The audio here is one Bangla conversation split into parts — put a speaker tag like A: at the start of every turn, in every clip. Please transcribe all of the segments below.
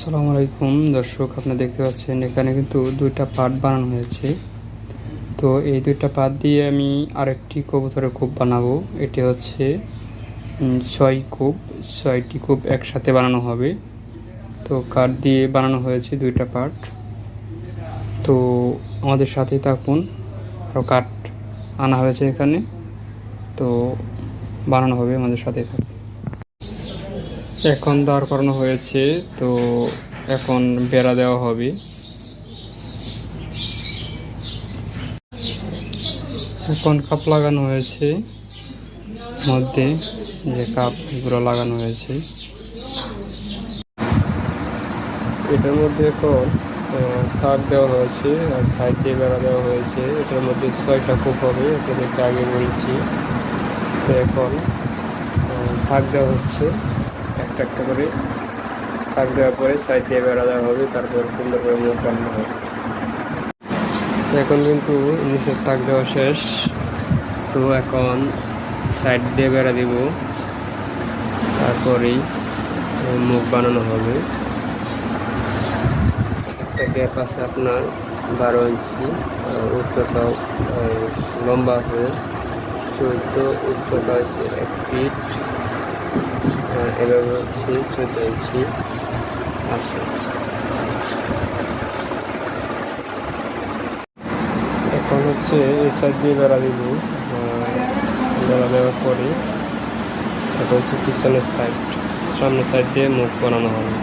A: আসসালামু আলাইকুম। দর্শক আপনি দেখতে পাচ্ছেন, এখানে কিন্তু দুইটা পার্ট বানানো হয়েছে। তো এই দুইটা পার্ট দিয়ে আমি আরেকটি কবুতরের কূপ বানাবো। এটি হচ্ছে ছয় কূপ। ছয়টি কূপ একসাথে বানানো হবে। তো কাঠ দিয়ে বানানো হয়েছে দুইটা পার্ট তো আমাদের সাথেই থাকুন। আরও কাঠ আনা হয়েছে এখানে। তো বানানো হবে আমাদের সাথেই থাকুন। এখন দাঁড় করানো হয়েছে, তো এখন বেড়া দেওয়া হবে। এখন কাপ লাগানো হয়েছে, মধ্যে যে কাপ এগুলো লাগানো হয়েছে। এটার মধ্যে এখন তার দেওয়া হয়েছে, আর সাইড দিয়ে বেড়া দেওয়া হয়েছে। এটার মধ্যে ছয়টা কূপ হবে আপনাদেরকে আগে বলেছি। তো এখন থাক দেওয়া হচ্ছে। একটা করে থাক দেওয়ার পরে সাইড দিয়ে বেড়া দেওয়া হবে, তারপর সুন্দর করে মুখ বানানো হবে। এখন কিন্তু নিচের তাক দেওয়া শেষ। তো এখন সাইড দিয়ে বেড়া দিব। তারপরেই মুখ বানানো হবে। একটা গ্যাপ আছে আপনার বারো ইঞ্চি উচ্চতা লম্বা আছে চোদ্দ, উচ্চতা আছে এক ফিট এভাবে হচ্ছে চোদ্দ ইঞ্চি আছে। এখন হচ্ছে এই সাইড দিয়ে বেড়া দিব। বেড়া দেওয়ার পরে এটা হচ্ছে পিছনের সাইড সামনের সাইড দিয়ে মুখ বানানো হবে।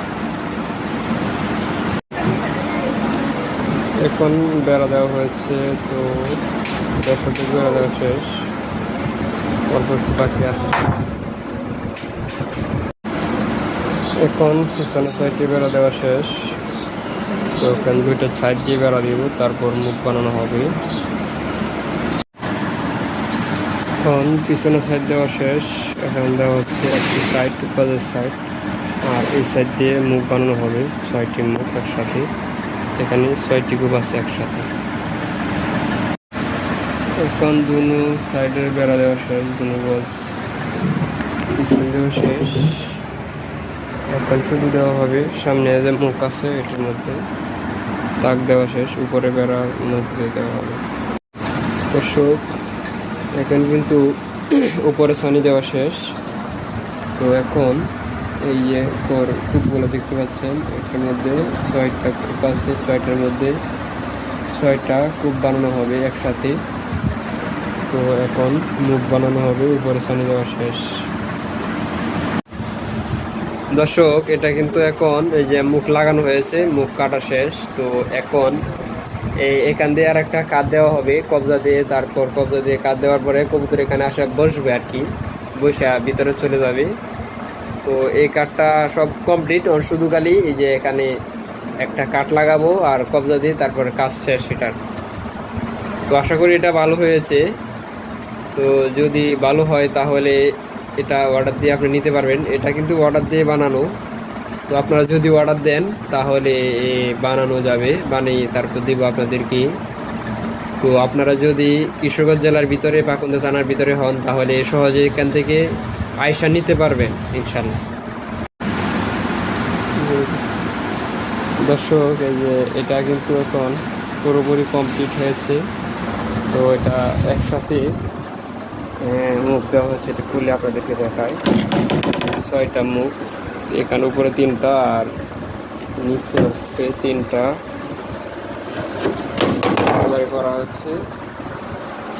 A: এখন বেড়া দেওয়া হয়েছে, তো দর্শকের বেড়া দেওয়া শেষ। অল্প একটু বাকি আছে। এখন পিছনের সাইডে বেড়া দেওয়া শেষ। তো এখানে দুইটা সাইড দিয়ে বেড়া দিব, তারপর মুখ বানানো হবে। এখন পিছনের সাইড দেওয়া শেষ। এখন দেওয়া হচ্ছে একটি সাইড, উপরের সাইড। আর এই সাইড দিয়ে মুখ বানানো হবে, ছয়টি মুখ একসাথে। এখানে ছয়টি গ্রুপ আছে একসাথে। এখন দুনো সাইডের বেড়া দেওয়া শেষ, দুনো গজ পিছন শেষ। এখন শুধু দেওয়া হবে। সামনে যে মুখ আছে, এটার মধ্যে তাক দেওয়া শেষ, উপরে বেড়ার মধ্যে দেওয়া হবে। দর্শক, এখন কিন্তু উপরে ছানি দেওয়া শেষ। তো এখন এই যে পর কূপগুলো দেখতে পাচ্ছেন, এটার মধ্যে ছয়টা কূপ আছে, ছয়টার মধ্যে ছয়টা কূপ বানানো হবে একসাথে। তো এখন মুখ বানানো হবে, উপরে ছানি দেওয়া শেষ। দর্শক, এটা কিন্তু এখন এই যে মুখ লাগানো হয়েছে, মুখ কাটা শেষ। তো এখন এই এখান দিয়ে আর একটা কাঠ দেওয়া হবে, কবজা দিয়ে, তারপর কবজা দিয়ে কাঠ দেওয়ার পরে কবুতর এখানে আসে বসবে আর কি, বসে ভিতরে চলে যাবে। তো এই কাঠটা সব কমপ্লিট শুধু খালি এই যে এখানে একটা কাঠ লাগাবো আর কবজা দিয়ে তারপরে কাজ শেষ এটার। তো আশা করি এটা ভালো হয়েছে। তো যদি ভালো হয় তাহলে এটা অর্ডার দিয়ে আপনি নিতে পারবেন। এটা কিন্তু অর্ডার দিয়ে বানানো। তো আপনারা যদি অর্ডার দেন, তাহলে বানানো যাবে। বানিয়ে তারপর দিব আপনাদেরকে। তো আপনারা যদি কিশোরগঞ্জ জেলার ভিতরে, পাকুন্দা থানার ভিতরে হন, তাহলে সহজে এখান থেকে আয়সা নিতে পারবেন ইনশাল্লাহ দর্শক, এই যে এটা কিন্তু এখন পুরোপুরি কমপ্লিট হয়েছে। তো এটা একসাথে মুখ দেওয়া হচ্ছে এটা খুলে আপনাদেরকে দেখায় ছয়টা মুখ, এখানে উপরে তিনটা আর নিচে হচ্ছে তিনটা। করা হচ্ছে,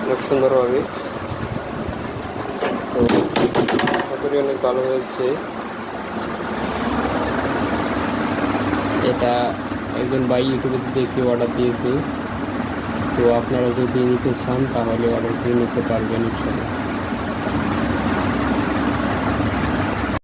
A: অনেক সুন্দরভাবে। তো করি অনেক ভালো হয়েছে। এটা একজন ভাই ইউটিউবে দেখে অর্ডার দিয়েছে। তো আপনারা যদি নিতে চান তাহলে অর্ডার দিয়ে নিতে পারবেন ইনশাল্লাহ